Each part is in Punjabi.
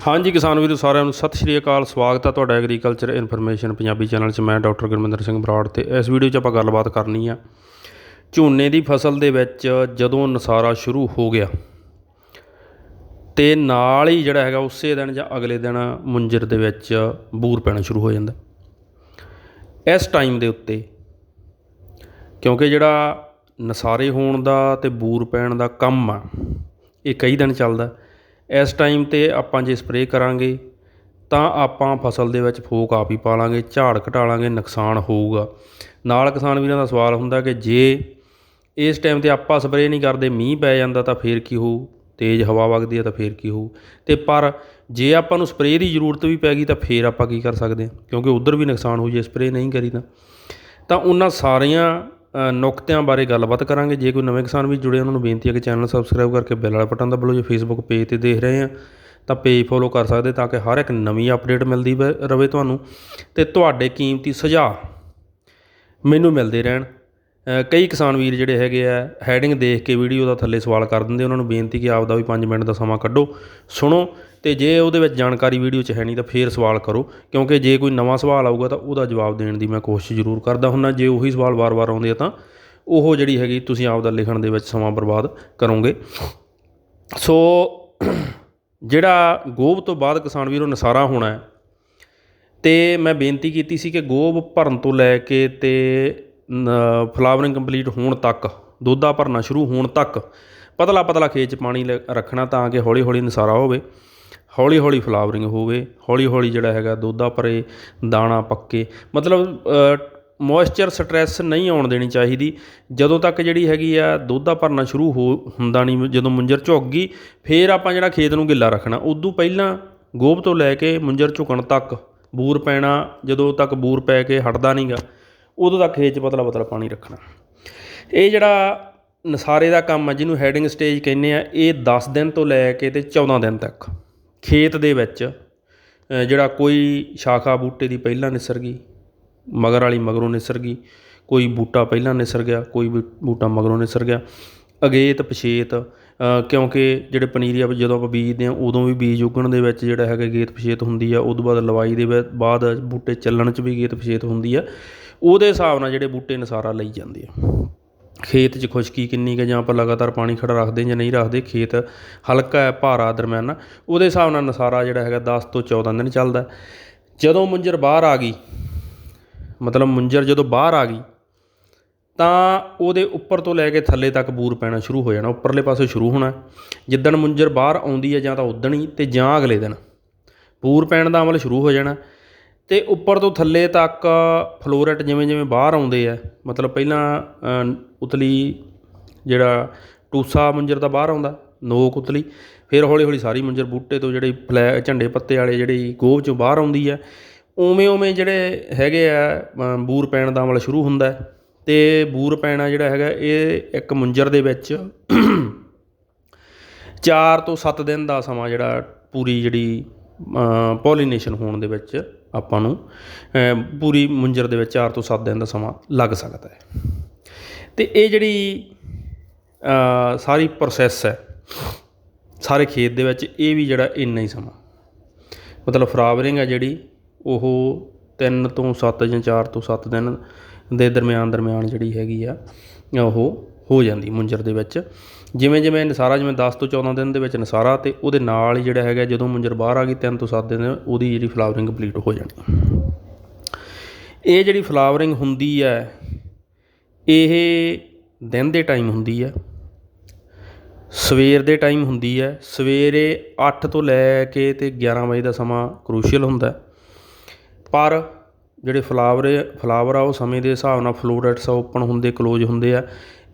ਹਾਂਜੀ ਕਿਸਾਨ ਵੀਰੋ, ਸਾਰਿਆਂ ਨੂੰ ਸਤਿ ਸ਼੍ਰੀ ਅਕਾਲ। ਸਵਾਗਤ ਹੈ ਤੁਹਾਡਾ ਐਗਰੀਕਲਚਰ ਇਨਫੋਰਮੇਸ਼ਨ ਪੰਜਾਬੀ ਚੈਨਲ 'ਚ। ਮੈਂ ਡਾਕਟਰ ਗੁਰਮਿੰਦਰ ਸਿੰਘ ਬਰਾੜ ਤੇ ਇਸ ਵੀਡੀਓ 'ਚ ਆਪਾਂ ਗੱਲਬਾਤ ਕਰਨੀ ਆ। ਝੋਨੇ ਦੀ ਫਸਲ ਦੇ ਵਿੱਚ ਜਦੋਂ ਨਸਾਰਾ ਸ਼ੁਰੂ ਹੋ ਗਿਆ, ਤੇ ਨਾਲ ਹੀ ਜਿਹੜਾ ਹੈਗਾ ਉਸੇ ਦਿਨ ਜਾਂ ਅਗਲੇ ਦਿਨ ਮੁੰਜਰ ਦੇ ਵਿੱਚ ਬੂਰ ਪੈਣਾ ਸ਼ੁਰੂ ਹੋ ਜਾਂਦਾ। ਇਸ ਟਾਈਮ ਦੇ ਉੱਤੇ ਕਿਉਂਕਿ ਜਿਹੜਾ ਨਸਾਰੇ ਹੋਣ ਦਾ ਤੇ ਬੂਰ ਪੈਣ ਦਾ ਕੰਮ ਆ, ਇਹ ਕਈ ਦਿਨ ਚੱਲਦਾ। ਇਸ ਟਾਈਮ ਤੇ ਆਪਾਂ ਜੇ ਸਪਰੇਅ ਕਰਾਂਗੇ, ਤਾਂ ਆਪਾਂ ਫਸਲ ਦੇ ਵਿੱਚ ਫੋਕ ਆਪ ਹੀ ਪਾ ਲਾਂਗੇ, ਝਾੜ ਘਟਾ ਲਾਂਗੇ, ਨੁਕਸਾਨ ਹੋਊਗਾ। ਨਾਲ ਕਿਸਾਨ ਵੀਰਾਂ ਦਾ ਸਵਾਲ ਹੁੰਦਾ ਕਿ ਜੇ ਇਸ ਟਾਈਮ ਤੇ ਆਪਾਂ ਸਪਰੇਅ ਨਹੀਂ ਕਰਦੇ, ਮੀਂਹ ਪੈ ਜਾਂਦਾ ਤਾਂ ਫੇਰ ਕੀ ਹੋਊ? ਤੇਜ਼ ਹਵਾ ਵਗਦੀ ਹੈ ਤਾਂ ਫੇਰ ਕੀ ਹੋਊ? ਤੇ ਪਰ ਜੇ ਆਪਾਂ ਨੂੰ ਸਪਰੇਅ ਦੀ ਜ਼ਰੂਰਤ ਵੀ ਪੈ ਗਈ ਤਾਂ ਫੇਰ ਆਪਾਂ ਕੀ ਕਰ ਸਕਦੇ ਹਾਂ ਕਿਉਂਕਿ ਉਧਰ ਵੀ ਨੁਕਸਾਨ ਹੋ ਜੇ ਸਪਰੇਅ ਨਹੀਂ ਕਰੀ ਤਾਂ। ਤਾਂ ਉਹਨਾਂ ਸਾਰੀਆਂ ਨੁਕਤਿਆਂ ਬਾਰੇ ਗੱਲਬਾਤ ਕਰਾਂਗੇ। ਜੇ ਕੋਈ ਨਵੇਂ ਕਿਸਾਨ ਵੀ ਜੁੜੇ, ਉਹਨਾਂ ਨੂੰ ਬੇਨਤੀ ਹੈ ਕਿ ਚੈਨਲ ਸਬਸਕ੍ਰਾਈਬ ਕਰਕੇ ਬੈਲ ਵਾਲਾ ਬਟਨ ਦਬਾ ਲਓ। ਜੇ ਫੇਸਬੁੱਕ ਪੇਜ ਤੇ ਦੇਖ ਰਹੇ ਆ, ਤਾਂ ਪੇਜ ਫੋਲੋ ਕਰ ਸਕਦੇ, ਤਾਂ ਕਿ ਹਰ ਇੱਕ ਨਵੀਂ ਅਪਡੇਟ ਮਿਲਦੀ ਵੇ- ਰਵੇ ਤੁਹਾਨੂੰ। ਤੇ ਤੁਹਾਡੇ ਕੀਮਤੀ ਸੁਝਾਅ ਮੈਨੂੰ ਮਿਲਦੇ ਰਹਿਣ। ਕਈ ਕਿਸਾਨ ਵੀਰ ਜਿਹੜੇ ਹੈਗੇ ਆ ਹੈਡਿੰਗ ਦੇਖ ਕੇ ਵੀਡੀਓ ਦਾ ਥੱਲੇ ਸਵਾਲ ਕਰ ਦਿੰਦੇ ਉਹਨਾਂ ਨੂੰ ਬੇਨਤੀ ਕਿ ਆਪ ਦਾ ਵੀ 5 ਮਿੰਟ ਦਾ ਸਮਾਂ ਕੱਢੋ, ਸੁਣੋ ਤੇ ਜੇ ਉਹਦੇ ਵਿੱਚ ਜਾਣਕਾਰੀ ਵੀਡੀਓ 'ਚ ਹੈ ਨਹੀਂ ਤਾਂ ਫੇਰ ਸਵਾਲ ਕਰੋ, ਕਿਉਂਕਿ ਜੇ ਕੋਈ ਨਵਾਂ ਸਵਾਲ ਆਊਗਾ ਤਾਂ ਉਹਦਾ ਜਵਾਬ ਦੇਣ ਦੀ ਮੈਂ ਕੋਸ਼ਿਸ਼ ਜ਼ਰੂਰ ਕਰਦਾ ਹੁੰਨਾ, ਜੇ ਉਹੀ ਸਵਾਲ ਵਾਰ-ਵਾਰ ਆਉਂਦੇ ਆ ਤਾਂ ਉਹ ਜਿਹੜੀ ਹੈਗੀ ਤੁਸੀਂ ਆਪਦਾ ਲਿਖਣ ਦੇ ਵਿੱਚ ਸਮਾਂ ਬਰਬਾਦ ਕਰੋਗੇ। ਸੋ ਜਿਹੜਾ ਗੋਭ ਤੋਂ ਬਾਅਦ ਕਿਸਾਨ ਵੀਰੋ ਨਸਾਰਾ ਹੋਣਾ ਹੈ, ਤੇ ਮੈਂ ਬੇਨਤੀ ਕੀਤੀ ਸੀ ਕਿ ਗੋਭ ਭਰਨ ਤੋਂ ਲੈ ਕੇ ਤੇ ਫਲਾਵਰਿੰਗ ਕੰਪਲੀਟ ਹੋਣ ਤੱਕ ਦੋਦਾ ਭਰਨਾ ਸ਼ੁਰੂ ਹੋਣ ਤੱਕ, ਪਤਲਾ ਪਤਲਾ ਖੇਤ 'ਚ ਪਾਣੀ ਲੈ- ਰੱਖਣਾ ਤਾਂ ਕਿ ਹੌਲੀ ਹੌਲੀ ਨਸਾਰਾ ਹੋਵੇ, ਹੌਲੀ ਹੌਲੀ ਫਲਾਵਰਿੰਗ ਹੋਵੇ, ਹੌਲੀ ਹੌਲੀ ਜਿਹੜਾ ਹੈਗਾ ਦੋਦਾ ਭਰੇ ਦਾਣਾ ਪੱਕੇ, ਮਤਲਬ ਮੋਇਸਚਰ ਸਟ੍ਰੈਸ ਨਹੀਂ ਆਉਣ ਦੇਣੀ ਚਾਹੀਦੀ, ਜਦੋਂ ਤੱਕ ਜਿਹੜੀ ਹੈਗੀ ਆ ਦੋਦਾ ਭਰਨਾ ਸ਼ੁਰੂ ਹੋ, ਹੁੰਦਾ ਨਹੀਂ, ਜਦੋਂ ਮੁੰਜਰ ਝੁੱਕ ਗਈ, ਫੇਰ ਆਪਾਂ ਜਿਹੜਾ ਖੇਤ ਨੂੰ ਗਿੱਲਾ ਰੱਖਣਾ, ਉਦੋਂ ਪਹਿਲਾਂ ਗੋਭ ਤੋਂ ਲੈ ਕੇ ਮੁੰਜਰ ਝੁਕਣ ਤੱਕ ਬੂਰ ਪੈਣਾ, ਜਦੋਂ ਤੱਕ ਬੂਰ ਪੈ ਕੇ ਹਟਦਾ ਨਹੀਂਗਾ ਉਦੋਂ ਤੱਕ ਖੇਤ 'ਚ ਪਤਲਾ ਪਤਲਾ ਪਾਣੀ ਰੱਖਣਾ। ਇਹ ਜਿਹੜਾ ਨਸਾਰੇ ਦਾ ਕੰਮ ਹੈ ਜਿਹਨੂੰ ਹੈਡਿੰਗ ਸਟੇਜ ਕਹਿੰਦੇ ਆ, ਇਹ 10 ਦਿਨ ਤੋਂ ਲੈ ਕੇ ਤੇ 14 ਦਿਨ ਤੱਕ। ਖੇਤ ਦੇ ਵਿੱਚ ਜਿਹੜਾ ਕੋਈ ਸ਼ਾਖਾ ਬੂਟੇ ਦੀ ਪਹਿਲਾਂ ਨਿਸਰ ਗਈ, ਮਗਰ ਵਾਲੀ ਮਗਰੋਂ ਨਿਸਰ ਗਈ, ਕੋਈ ਬੂਟਾ ਪਹਿਲਾਂ ਨਿਸਰ ਗਿਆ, ਕੋਈ ਬੂ- ਬੂਟਾ ਮਗਰੋਂ ਨਿਸਰ ਗਿਆ, ਅਗੇਤ, ਪਛੇਤ ਕਿਉਂਕਿ ਜਿਹੜੇ ਪਨੀਰੀਆ ਜਦੋਂ ਆਪਾਂ ਬੀਜਦੇ ਆ ਉਦੋਂ ਵੀ ਬੀਜ ਉਗਣ ਦੇ ਵਿੱਚ ਜਿਹੜਾ ਹੈਗਾ ਗੇਤ ਪਛੇਤ ਹੁੰਦੀ ਆ, ਉਦੋਂ ਬਾਅਦ ਲਵਾਈ ਦੇ ਵਿੱਚ, ਬਾਅਦ ਬੂਟੇ ਚੱਲਣ 'ਚ ਵੀ ਗੇਤ ਪਛੇਤ ਹੁੰਦੀ ਆ। ਉਹਦੇ ਹਿਸਾਬ ਨਾਲ ਜਿਹੜੇ ਬੂਟੇ ਨਸਾਰਾ ਲਈ ਜਾਂਦੇ ਆ। ਖੇਤ 'ਚ ਖੁਸ਼ਕੀ ਕਿੰਨੀ ਕੁ ਜਾਂ ਆਪਾਂ ਲਗਾਤਾਰ ਪਾਣੀ ਖੜਾ ਰੱਖਦੇ ਜਾਂ ਨਹੀਂ ਰੱਖਦੇ, ਖੇਤ ਹਲਕਾ ਹੈ, ਭਾਰਾ ਦਰਮਿਆਨਾ ਉਹਦੇ ਹਿਸਾਬ ਨਾਲ ਨਸਾਰਾ ਜਿਹੜਾ ਹੈਗਾ 10 ਤੋਂ 14 ਦਿਨ ਚੱਲਦਾ। ਜਦੋਂ ਮੁੰਜਰ ਬਾਹਰ ਆ ਗਈ, ਮਤਲਬ ਮੁੰਜਰ ਜਦੋਂ ਬਾਹਰ ਆ ਗਈ, ਤਾਂ ਉਹਦੇ ਉੱਪਰ ਤੋਂ ਲੈ ਕੇ ਥੱਲੇ ਤੱਕ ਬੂਰ ਪੈਣਾ ਸ਼ੁਰੂ ਹੋ ਜਾਣਾ। ਉੱਪਰਲੇ ਪਾਸੇ ਸ਼ੁਰੂ ਹੋਣਾ। ਜਿੱਦਣ ਮੁੰਜਰ ਬਾਹਰ ਆਉਂਦੀ ਹੈ ਜਾਂ ਤਾਂ ਉਦਣ ਹੀ ਤੇ ਜਾਂ ਅਗਲੇ ਦਿਨ। ਬੂਰ ਪੈਣ ਦਾ ਅਮਲ ਸ਼ੁਰੂ ਹੋ ਜਾਣਾ। ਅਤੇ ਉੱਪਰ ਤੋਂ ਥੱਲੇ ਤੱਕ ਫਲੋਰੈਟ ਜਿਵੇਂ ਜਿਵੇਂ ਬਾਹਰ ਆਉਂਦੇ ਹੈ ਮਤਲਬ ਪਹਿਲਾਂ ਉਤਲੀ ਜਿਹੜਾ ਟੂਸਾ ਮੁੰਜਰ ਦਾ ਬਾਹਰ ਆਉਂਦਾ, ਨੋਕ ਉਤਲੀ, ਫਿਰ ਹੌਲੀ ਹੌਲੀ ਸਾਰੀ ਮੁੰਜਰ ਬੂਟੇ ਤੋਂ ਜਿਹੜੀ ਫਲੈ, ਝੰਡੇ ਪੱਤੇ ਵਾਲੇ ਜਿਹੜੀ ਗੋਭ ਚੋਂ ਬਾਹਰ ਆਉਂਦੀ ਹੈ ਉਵੇਂ ਉਵੇਂ ਜਿਹੜੇ ਹੈਗੇ ਆ ਬੂਰ ਪੈਣ ਦਾ ਅਮਲ ਸ਼ੁਰੂ ਹੁੰਦਾ ਅਤੇ ਬੂਰ ਪੈਣਾ ਜਿਹੜਾ ਹੈਗਾ, ਇਹ ਇੱਕ ਮੁੰਜਰ ਦੇ ਵਿੱਚ 4 ਤੋਂ 7 ਦਿਨ ਦਾ ਸਮਾਂ ਜਿਹੜਾ ਪੂਰੀ ਜਿਹੜੀ ਪੋਲੀਨੇਸ਼ਨ ਹੋਣ ਦੇ ਵਿੱਚ ਆਪਾਂ ਨੂੰ ਪੂਰੀ ਮੁੰਜਰ ਦੇ ਵਿੱਚ 4 ਤੋਂ 7 ਦਿਨ ਦਾ ਸਮਾਂ ਲੱਗ ਸਕਦਾ ਹੈ। ਤੇ ਇਹ ਜਿਹੜੀ ਸਾਰੀ ਪ੍ਰੋਸੈਸ ਹੈ, ਸਾਰੇ ਖੇਤ ਦੇ ਵਿੱਚ ਇਹ ਵੀ ਜਿਹੜਾ ਇੰਨਾ ਹੀ ਸਮਾਂ। ਮਤਲਬ ਫਰਾਵਰਿੰਗ ਹੈ ਜਿਹੜੀ, ਉਹ 3 ਤੋਂ 7 ਜਾਂ 4 ਤੋਂ 7 ਦਿਨ ਦੇ ਦਰਮਿਆਨ ਦਰਮਿਆਨ ਜਿਹੜੀ ਹੈਗੀ ਆ, ਉਹ ਹੋ ਜਾਂਦੀ ਮੁੰਜਰ ਦੇ ਵਿੱਚ। ਜਿਵੇਂ ਜਿਵੇਂ ਨਸਾਰਾ ਜਿਵੇਂ 10 ਤੋਂ 14 ਦਿਨ ਦੇ ਵਿੱਚ ਨਸਾਰਾ ਤੇ ਉਹਦੇ ਨਾਲ ਹੀ ਜਿਹੜਾ ਹੈਗਾ, ਜਦੋਂ ਮੁੰਜਰ ਬਾਹਰ ਆ ਗਈ 3 ਤੋਂ 7 ਦਿਨ, ਉਹਦੀ ਜਿਹੜੀ ਫਲਾਵਰਿੰਗ ਕੰਪਲੀਟ ਹੋ ਜਾਣੀ। ਇਹ ਜਿਹੜੀ ਫਲਾਵਰਿੰਗ ਹੁੰਦੀ ਹੈ, ਇਹ ਦਿਨ ਦੇ ਟਾਈਮ ਹੁੰਦੀ ਹੈ, ਸਵੇਰ ਦੇ ਟਾਈਮ ਹੁੰਦੀ ਹੈ, ਸਵੇਰੇ 8 ਤੋਂ ਲੈ ਕੇ ਤੇ 11 ਵਜੇ ਦਾ ਸਮਾਂ ਕ੍ਰੂਸ਼ੀਅਲ ਹੁੰਦਾ ਪਰ ਜਿਹੜੇ ਫਲਾਵਰ ਫਲਾਵਰ ਆ, ਉਹ ਸਮੇਂ ਦੇ ਹਿਸਾਬ ਨਾਲ ਫਲੋਰੈਟਸ ਓਪਨ ਹੁੰਦੇ ਕਲੋਜ਼ ਹੁੰਦੇ ਆ।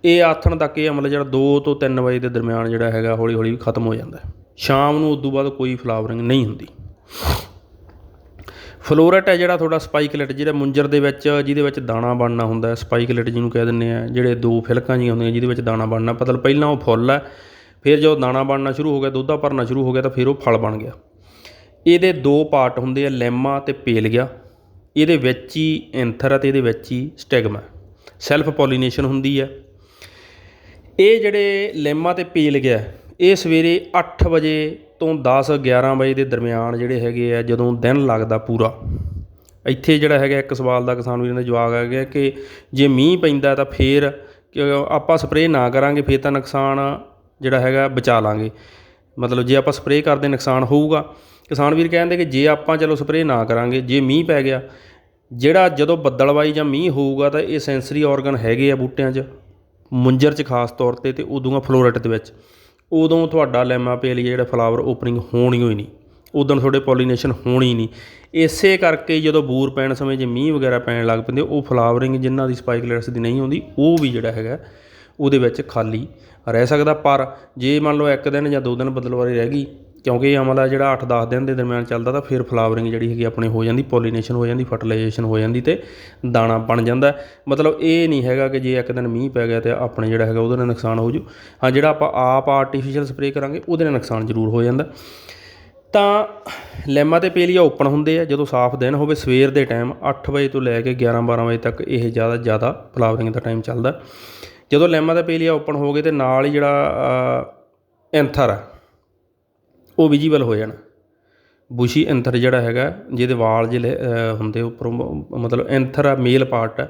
ਇਹ ਆਥਣ ਤੱਕ ਇਹ ਅਮਲ ਜਿਹੜਾ 2 ਤੋਂ 3 ਵਜੇ ਦੇ ਦਰਮਿਆਨ ਜਿਹੜਾ ਹੈਗਾ ਹੌਲੀ ਹੌਲੀ ਖਤਮ ਹੋ ਜਾਂਦਾ ਸ਼ਾਮ ਨੂੰ ਉਦੋਂ ਬਾਅਦ ਕੋਈ ਫਲਾਵਰਿੰਗ ਨਹੀਂ ਹੁੰਦੀ। ਫਲੋਰਟ ਹੈ ਜਿਹੜਾ ਤੁਹਾਡਾ ਸਪਾਈਕਲੇਟ ਜਿਹੜਾ ਮੁੰਜਰ ਦੇ ਵਿੱਚ, ਜਿਹਦੇ ਵਿੱਚ ਦਾਣਾ ਬਣਨਾ ਹੁੰਦਾ ਹੈ। ਸਪਾਈਕਲੇਟ ਜਿਹਨੂੰ ਕਹਿ ਦਿੰਦੇ ਆ, ਜਿਹੜੇ ਦੋ ਫਿਲਕਾਂ ਜੀਆਂ ਹੁੰਦੀਆਂ, ਜਿਹਦੇ ਵਿੱਚ ਦਾਣਾ ਬਣਨਾ। ਮਤਲਬ ਪਹਿਲਾਂ ਉਹ ਫੁੱਲ ਹੈ, ਫਿਰ ਜਦੋਂ ਦਾਣਾ ਬਣਨਾ ਸ਼ੁਰੂ ਹੋ ਗਿਆ, ਦੁੱਧਾ ਭਰਨਾ ਸ਼ੁਰੂ ਹੋ ਗਿਆ, ਤਾਂ ਫਿਰ ਉਹ ਫਲ ਬਣ ਗਿਆ। ਇਹਦੇ ਦੋ ਪਾਰਟ ਹੁੰਦੇ ਆ, ਲੈਮਾ ਤੇ ਪੇਲ ਗਿਆ ਇਹਦੇ ਵਿੱਚ ਹੀ ਐਂਥਰ ਹੈ ਤੇ ਇਹਦੇ ਵਿੱਚ ਹੀ ਸਟੈਗਮਾ। ਸੈਲਫ ਪੋਲੀਨੇਸ਼ਨ ਹੁੰਦੀ ਹੈ। ਇਹ ਜਿਹੜੇ ਲੈਮਾ ਤੇ ਪੇਲ ਗਿਆ ਇਹ ਸਵੇਰੇ ਅੱਠ ਵਜੇ ਤੋਂ 10 11 ਵਜੇ ਦੇ ਦਰਮਿਆਨ ਜਿਹੜੇ ਹੈਗੇ ਆ, ਜਦੋਂ ਦਿਨ ਲੱਗਦਾ ਪੂਰਾ। ਇੱਥੇ ਜਿਹੜਾ ਹੈਗਾ, ਇੱਕ ਸਵਾਲ ਦਾ ਕਿਸਾਨ ਵੀਰਾਂ ਦਾ ਜਵਾਬ ਆ ਗਿਆ ਕਿ ਜੇ ਮੀਂਹ ਪੈਂਦਾ ਤਾਂ ਫੇਰ ਆਪਾਂ ਸਪਰੇਅ ਨਾ ਕਰਾਂਗੇ, ਫੇਰ ਤਾਂ ਨੁਕਸਾਨ ਜਿਹੜਾ ਹੈਗਾ ਬਚਾ ਲਾਂਗੇ। ਮਤਲਬ ਜੇ ਆਪਾਂ ਸਪਰੇਅ ਕਰਦੇ ਨੁਕਸਾਨ ਹੋਊਗਾ। ਕਿਸਾਨ ਵੀਰ ਕਹਿੰਦੇ ਕਿ ਜੇ ਆਪਾਂ ਚਲੋ ਸਪਰੇਅ ਨਾ ਕਰਾਂਗੇ, ਜੇ ਮੀਂਹ ਪੈ ਗਿਆ, ਜਿਹੜਾ ਜਦੋਂ ਬੱਦਲਵਾਈ ਜਾਂ ਮੀਂਹ ਹੋਊਗਾ ਤਾਂ ਇਹ ਸੈਂਸਰੀ ਆਰਗਨ ਹੈਗੇ ਆ ਬੂਟਿਆਂ 'ਚ। ਮੁੰਜਰ 'ਚ ਖਾਸ ਤੌਰ ਤੇ ਤੇ ਉਦੋਂ ਆ ਫਲੋਰਟ ਦੇ ਵਿੱਚ। ਉਦੋਂ ਤੁਹਾਡਾ ਲੈਮਾ ਪੇਲੀਆ ਜਿਹੜਾ ਫਲਾਵਰ ਓਪਨਿੰਗ ਹੋਣੀ ਹੋਈ ਨਹੀਂ। ਉਦੋਂ ਤੁਹਾਡੇ ਪੋਲੀਨੇਸ਼ਨ ਹੋਣੀ ਨਹੀਂ। ਇਸੇ ਕਰਕੇ ਜਦੋਂ ਬੂਰ ਪੈਣ ਸਮੇਂ ਜੇ ਮੀਂਹ ਵਗੈਰਾ ਪੈਣ ਲੱਗ ਪੈਂਦੇ, ਉਹ ਫਲਾਵਰਿੰਗ ਜਿਨ੍ਹਾਂ ਦੀ ਸਪਾਈਕਲੈਟਸ ਦੀ ਨਹੀਂ ਹੁੰਦੀ ਉਹ ਵੀ ਜਿਹੜਾ ਹੈਗਾ, ਉਹਦੇ ਵਿੱਚ ਖਾਲੀ ਰਹਿ ਸਕਦਾ। ਪਰ ਜੇ ਮੰਨ ਲਓ ਇੱਕ ਦਿਨ ਜਾਂ ਦੋ ਦਿਨ ਬਦਲਵਾਰੀ ਰਹਿ ਗਈ ਕਿਉਂਕਿ ਇਹ ਅਮਲ ਆ ਜਿਹੜਾ 8-10 ਦਿਨ ਦੇ ਦਰਮਿਆਨ ਚੱਲਦਾ ਤਾਂ ਫਿਰ ਫਲਾਵਰਿੰਗ ਜਿਹੜੀ ਹੈਗੀ ਆਪਣੇ ਹੋ ਜਾਂਦੀ, ਪੋਲੀਨੇਸ਼ਨ ਹੋ ਜਾਂਦੀ, ਫਰਟੀਲਾਈਜੇਸ਼ਨ ਹੋ ਜਾਂਦੀ ਤੇ ਦਾਣਾ ਬਣ ਜਾਂਦਾ। ਮਤਲਬ ਇਹ ਨਹੀਂ ਹੈਗਾ ਕਿ ਜੇ ਇੱਕ ਦਿਨ ਮੀਂਹ ਪੈ ਗਿਆ ਤੇ ਆਪਣੇ ਜਿਹੜਾ ਹੈਗਾ ਉਹਦੇ ਨਾਲ ਨੁਕਸਾਨ ਹੋ ਜੂ। ਹਾਂ, ਜਿਹੜਾ ਆਪਾਂ ਆਪ ਆਰਟੀਫੀਸ਼ੀਅਲ ਸਪਰੇਅ ਕਰਾਂਗੇ, ਉਹਦੇ ਨਾਲ ਨੁਕਸਾਨ ਜ਼ਰੂਰ ਹੋ ਜਾਂਦਾ। ਤਾਂ ਲੈਮਾ ਤੇ ਪੇਲੀਆ ਓਪਨ ਹੁੰਦੇ ਆ, ਜਦੋਂ ਸਾਫ਼ ਦਿਨ ਹੋਵੇ, ਸਵੇਰ ਦੇ ਟਾਈਮ 8 ਵਜੇ ਤੋਂ ਲੈ ਕੇ 11 12 ਵਜੇ ਤੱਕ ਇਹ ਜ਼ਿਆਦਾ ਜ਼ਿਆਦਾ ਫਲਾਵਰਿੰਗ ਦਾ ਟਾਈਮ ਚੱਲਦਾ। ਜਦੋਂ ਲੈਮਾ ਤੇ ਪੇਲੀਆ ਓਪਨ ਹੋ ਗਏ ਤੇ ਨਾਲ ਹੀ ਜਿਹੜਾ ਐਂਥਰ ਆ ਉਹ ਵਿਜੀਬਲ ਹੋ ਜਾਣਾ। ਬੁਸ਼ੀ ਐਂਥਰ ਜਿਹੜਾ ਹੈਗਾ, ਜਿਹਦੇ ਵਾਲ ਜਿਹੜੇ ਹੁੰਦੇ ਉੱਪਰੋਂ ਮਤਲਬ ਐਂਥਰ ਆ ਮੇਲ ਪਾਰਟ ਆ,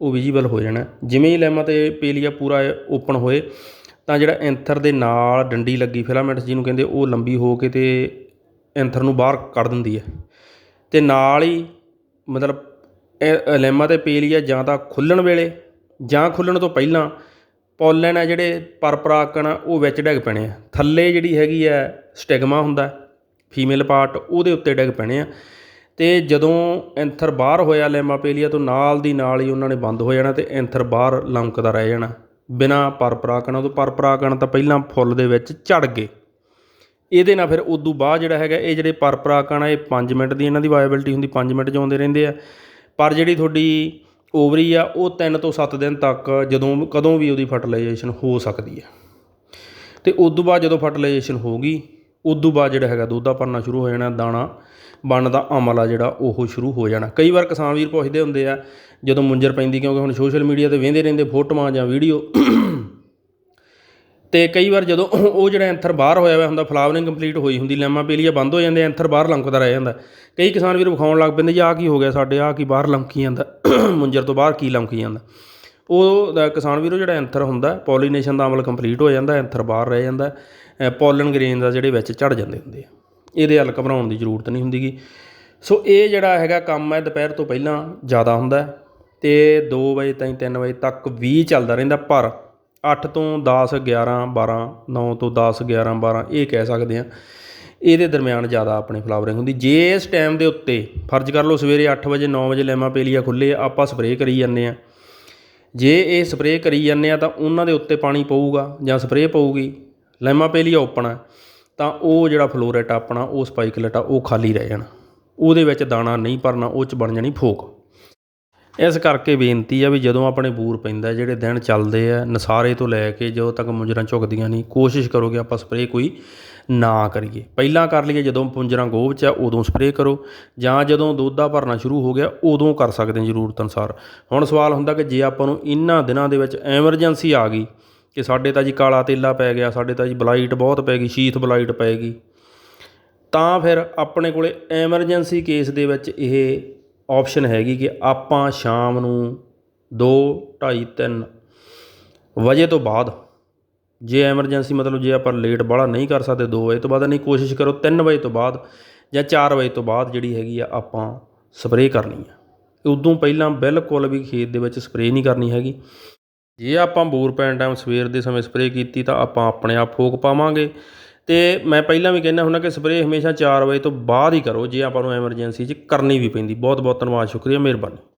ਉਹ ਵਿਜੀਬਲ ਹੋ ਜਾਣਾ। ਜਿਵੇਂ ਹੀ ਲੈਮਾ ਤੇ ਪੇਲੀਆ ਪੂਰਾ ਓਪਨ ਹੋਏ, ਤਾਂ ਜਿਹੜਾ ਐਂਥਰ ਦੇ ਨਾਲ ਡੰਡੀ ਲੱਗੀ ਫਿਲਾਮੈਂਟਸ ਜਿਹਨੂੰ ਕਹਿੰਦੇ ਉਹ ਲੰਬੀ ਹੋ ਕੇ ਤੇ ਐਂਥਰ ਨੂੰ ਬਾਹਰ ਕੱਢ ਦਿੰਦੀ ਹੈ। ਤੇ ਨਾਲ ਹੀ ਮਤਲਬ, ਇਹ ਲੈਮਾ ਤੇ ਪੇਲੀਆ ਜਾਂ ਤਾਂ ਖੁੱਲਣ ਵੇਲੇ ਜਾਂ ਖੁੱਲਣ ਤੋਂ ਪਹਿਲਾਂ ਪੋਲਨ ਆ ਜਿਹੜੇ ਪਰਪਰਾਕਣ ਆ, ਉਹ ਵਿੱਚ ਡਿੱਗ ਪੈਣੇ ਆ। ਥੱਲੇ ਜਿਹੜੀ ਹੈਗੀ ਆ ਸਟਿਗਮਾ ਹੁੰਦਾ, ਫੀਮੇਲ ਪਾਰਟ, ਉਹਦੇ ਉੱਤੇ ਡਿੱਗ ਪੈਣੇ ਆ। ਤੇ ਜਦੋਂ ਐਂਥਰ ਬਾਹਰ ਹੋਇਆ ਲੈਮਾ ਪੇਲੀਆ ਤੋਂ ਨਾਲ ਦੀ ਨਾਲ ਹੀ ਉਹਨਾਂ ਨੇ ਬੰਦ ਹੋ ਜਾਣਾ ਤੇ ਐਂਥਰ ਬਾਹਰ ਲੰਕਦਾ ਰਹਿ ਜਾਣਾ। ਬਿਨਾ ਪਰਪਰਾਕਣ ਤੋਂ, ਪਰਪਰਾਕਣ ਤਾਂ ਪਹਿਲਾਂ ਫੁੱਲ ਦੇ ਵਿੱਚ ਚੜ ਗਏ। ਇਹਦੇ ਨਾਲ ਫਿਰ ਉਦੋਂ ਬਾਅਦ ਜਿਹੜਾ ਹੈਗਾ, ਇਹ ਜਿਹੜੇ ਪਰਪਰਾਕਣ ਆ, ਇਹ 5 ਮਿੰਟ ਦੀ ਇਹਨਾਂ ਦੀ ਵਾਇਬਿਲਟੀ ਹੁੰਦੀ 5 ਮਿੰਟ ਜਿਉਂਦੇ ਰਹਿੰਦੇ ਆ। ਪਰ ਜਿਹੜੀ ਤੁਹਾਡੀ ਓਵਰੀ ਆ, ਉਹ 3 ਤੋਂ 7 ਦਿਨ ਤੱਕ ਜਦੋਂ, ਕਦੋਂ ਵੀ ਉਹਦੀ ਫਰਟੀਲਾਈਜੇਸ਼ਨ ਹੋ ਸਕਦੀ ਹੈ। ਅਤੇ ਤੇ ਤੋਂ ਬਾਅਦ ਜਦੋਂ ਫਰਟੀਲਾਈਜੇਸ਼ਨ ਹੋ ਗਈ, ਉਦੋਂ ਬਾਅਦ ਜਿਹੜਾ ਹੈਗਾ ਦੁੱਧ ਦਾ ਭਰਨਾ ਸ਼ੁਰੂ ਹੋ ਜਾਣਾ, ਦਾਣਾ ਬਣਨ ਦਾ ਅਮਲ ਆ ਜਿਹੜਾ, ਉਹ ਸ਼ੁਰੂ ਹੋ ਜਾਣਾ। ਕਈ ਵਾਰ ਕਿਸਾਨ ਵੀਰ ਪੁੱਛਦੇ ਹੁੰਦੇ ਆ, ਜਦੋਂ ਮੁੰਜਰ ਪੈਂਦੀ ਕਿਉਂਕਿ ਹੁਣ ਸੋਸ਼ਲ ਮੀਡੀਆ ਤੇ ਵੇਂਦੇ ਰਹਿੰਦੇ ਫੋਟੋਆਂ ਜਾਂ ਵੀਡੀਓ ਤੇ ਕਈ ਵਾਰ ਜਦੋਂ ਉਹ ਜਿਹੜਾ ਐਂਥਰ ਬਾਹਰ ਹੋਇਆ ਹੋਇਆ ਹੁੰਦਾ, ਫਲਾਵਰਿੰਗ ਕੰਪਲੀਟ ਹੋਈ ਹੁੰਦੀ, ਲੈਮਾ ਪੇਲੀਆ ਬੰਦ ਹੋ ਜਾਂਦੇ ਐਂਥਰ ਬਾਹਰ ਲੰਕਦਾ ਰਹਿ ਜਾਂਦਾ। ਕਈ ਕਿਸਾਨ ਵੀਰ ਵਿਖਾਉਣ ਲੱਗ ਪੈਂਦੇ ਜੀ ਆਹ ਕੀ ਹੋ ਗਿਆ ਸਾਡੇ, ਆਹ ਕੀ ਬਾਹਰ ਲੰਕੀ ਜਾਂਦਾ, ਮੁੰਜਰ ਤੋਂ ਬਾਹਰ ਕੀ ਲੰਕੀ ਜਾਂਦਾ? ਉਹ ਕਿਸਾਨ ਵੀਰੋ ਜਿਹੜਾ ਐਂਥਰ ਹੁੰਦਾ, ਪੋਲੀਨੇਸ਼ਨ ਦਾ ਅਮਲ ਕੰਪਲੀਟ ਹੋ ਜਾਂਦਾ, ਐਂਥਰ ਬਾਹਰ ਰਹਿ ਜਾਂਦਾ ਪੋਲਨ ਗ੍ਰੇਨ ਦਾ ਜਿਹੜੇ ਵਿੱਚ ਚੜ ਜਾਂਦੇ ਹੁੰਦੇ ਆ। ਇਹਦੇ ਹੱਲ ਘਬਰਾਉਣ ਦੀ ਜ਼ਰੂਰਤ ਨਹੀਂ ਹੁੰਦੀਗੀ। ਸੋ ਇਹ ਜਿਹੜਾ ਹੈਗਾ ਕੰਮ ਹੈ, ਦੁਪਹਿਰ ਤੋਂ ਪਹਿਲਾਂ ਜ਼ਿਆਦਾ ਹੁੰਦਾ ਹੈ ਤੇ 2 ਵਜੇ ਤਾਈਂ 3 ਵਜੇ ਤੱਕ ਵੀ ਚੱਲਦਾ ਰਹਿੰਦਾ ਪਰ ਅੱਠ ਤੋਂ 10 11 12 9 ਤੋਂ 10 11 12 ਇਹ ਕਹਿ ਸਕਦੇ ਆ ਇਹਦੇ ਦਰਮਿਆਨ ਜ਼ਿਆਦਾ ਆਪਣੀ ਫਲਾਵਰਿੰਗ ਹੁੰਦੀ। ਜੇ ਇਸ ਟਾਈਮ ਦੇ ਉੱਤੇ ਫਰਜ਼ ਕਰ ਲਓ ਸਵੇਰੇ 8 ਵਜੇ 9 ਵਜੇ ਲੈਮਾ ਪੇਲੀਆ ਖੁੱਲੇ ਆ, ਆਪਾਂ ਸਪਰੇਅ ਕਰੀ ਜਾਂਦੇ ਆ ਜੇ ਇਹ ਸਪਰੇਅ ਕਰੀ ਜਾਂਦੇ ਆ ਤਾਂ ਉਹਨਾਂ ਦੇ ਉੱਤੇ ਪਾਣੀ ਪਊਗਾ ਜਾਂ ਸਪਰੇਅ ਪਊਗੀ ਲੈਮਾ ਪੇਲੀਆ ਓਪਨ ਆ ਤਾਂ ਉਹ ਜਿਹੜਾ ਫਲੋਰੇਟ ਆਪਣਾ ਉਹ ਸਪਾਈਕਲੇਟ ਆ ਉਹ ਖਾਲੀ ਰਹਿ ਜਾਣਾ। ਉਹਦੇ ਵਿੱਚ ਦਾਣਾ ਨਹੀਂ ਭਰਨਾ ਉਹ ਚ ਬਣ ਜਾਣੀ ਫੋਕ। ਇਸ ਕਰਕੇ ਬੇਨਤੀ ਆ ਵੀ ਜਦੋਂ ਆਪਣੇ ਬੂਰ ਪੈਂਦਾ, ਜਿਹੜੇ ਦਿਨ ਚੱਲਦੇ ਆ, ਨਸਾਰੇ ਤੋਂ ਲੈ ਕੇ ਜਦੋਂ ਤੱਕ ਮੁੰਜਰਾਂ ਝੁਕਦੀਆਂ ਨਹੀਂ, ਕੋਸ਼ਿਸ਼ ਕਰੋ ਕਿ ਆਪਾਂ ਸਪਰੇਅ ਕੋਈ ਨਾ ਕਰੀਏ। ਪਹਿਲਾਂ ਕਰ ਲਈਏ, ਜਦੋਂ ਪੁੰਜਰਾਂ ਗੋਭ 'ਚ ਆ, ਉਦੋਂ ਸਪਰੇਅ ਕਰੋ। ਜਾਂ ਜਦੋਂ ਦੁੱਧ ਦਾ ਭਰਨਾ ਸ਼ੁਰੂ ਹੋ ਗਿਆ, ਉਦੋਂ ਕਰ ਸਕਦੇ ਹਾਂ ਜ਼ਰੂਰਤ ਅਨੁਸਾਰ। ਹੁਣ ਸਵਾਲ ਹੁੰਦਾ ਕਿ ਜੇ ਆਪਾਂ ਨੂੰ ਇਹਨਾਂ ਦਿਨਾਂ ਦੇ ਵਿੱਚ ਐਮਰਜੈਂਸੀ ਆ ਗਈ, ਕਿ ਸਾਡੇ ਤਾਂ ਜੀ ਕਾਲਾ ਤੇਲਾ ਪੈ ਗਿਆ, ਸਾਡੇ ਤਾਂ ਜੀ ਬਲਾਈਟ ਬਹੁਤ ਪੈ ਗਈ ਸ਼ੀਥ ਬਲਾਈਟ ਪੈ ਗਈ, ਤਾਂ ਫਿਰ ਆਪਣੇ ਕੋਲੇ ਐਮਰਜੈਂਸੀ ਕੇਸ ਦੇ ਵਿੱਚ ਇਹ ਆਪਸ਼ਨ ਹੈਗੀ ਕਿ ਆਪਾਂ ਸ਼ਾਮ ਨੂੰ ਦੋ, ਢਾਈ, ਤਿੰਨ ਵਜੇ ਤੋਂ ਬਾਅਦ ਜੇ ਐਮਰਜੈਂਸੀ ਮਤਲਬ ਜੇ ਆਪਾਂ ਲੇਟ ਬਾਹਲਾ ਨਹੀਂ ਕਰ ਸਕਦੇ 2 ਵਜੇ ਤੋਂ ਬਾਅਦ, ਨਹੀਂ, ਕੋਸ਼ਿਸ਼ ਕਰੋ 3 ਵਜੇ ਤੋਂ ਬਾਅਦ ਜਾਂ 4 ਵਜੇ ਤੋਂ ਬਾਅਦ ਜਿਹੜੀ ਹੈਗੀ ਆ ਆਪਾਂ ਸਪਰੇਅ ਕਰਨੀ ਆ। ਉਦੋਂ ਪਹਿਲਾਂ ਬਿਲਕੁਲ ਵੀ ਖੇਤ ਦੇ ਵਿੱਚ ਸਪਰੇਅ ਨਹੀਂ ਕਰਨੀ ਹੈਗੀ। ਜੇ ਆਪਾਂ ਬੂਰ ਪੈਣ ਟਾਈਮ ਸਵੇਰ ਦੇ ਸਮੇਂ ਸਪਰੇਅ ਕੀਤੀ ਤਾਂ ਆਪਾਂ ਆਪਣੇ ਆਪ ਫੋਕ ਪਾਵਾਂਗੇ। ਅਤੇ ਮੈਂ ਪਹਿਲਾਂ ਵੀ ਕਹਿੰਦਾ ਹੁੰਦਾ ਕਿ ਸਪਰੇਅ ਹਮੇਸ਼ਾ ਚਾਰ ਵਜੇ ਤੋਂ ਬਾਅਦ ਹੀ ਕਰੋ, ਜੇ ਆਪਾਂ ਨੂੰ ਐਮਰਜੈਂਸੀ 'ਚ ਕਰਨੀ ਵੀ ਪੈਂਦੀ। ਬਹੁਤ ਬਹੁਤ ਧੰਨਵਾਦ, ਸ਼ੁਕਰੀਆ, ਮਿਹਰਬਾਨੀ।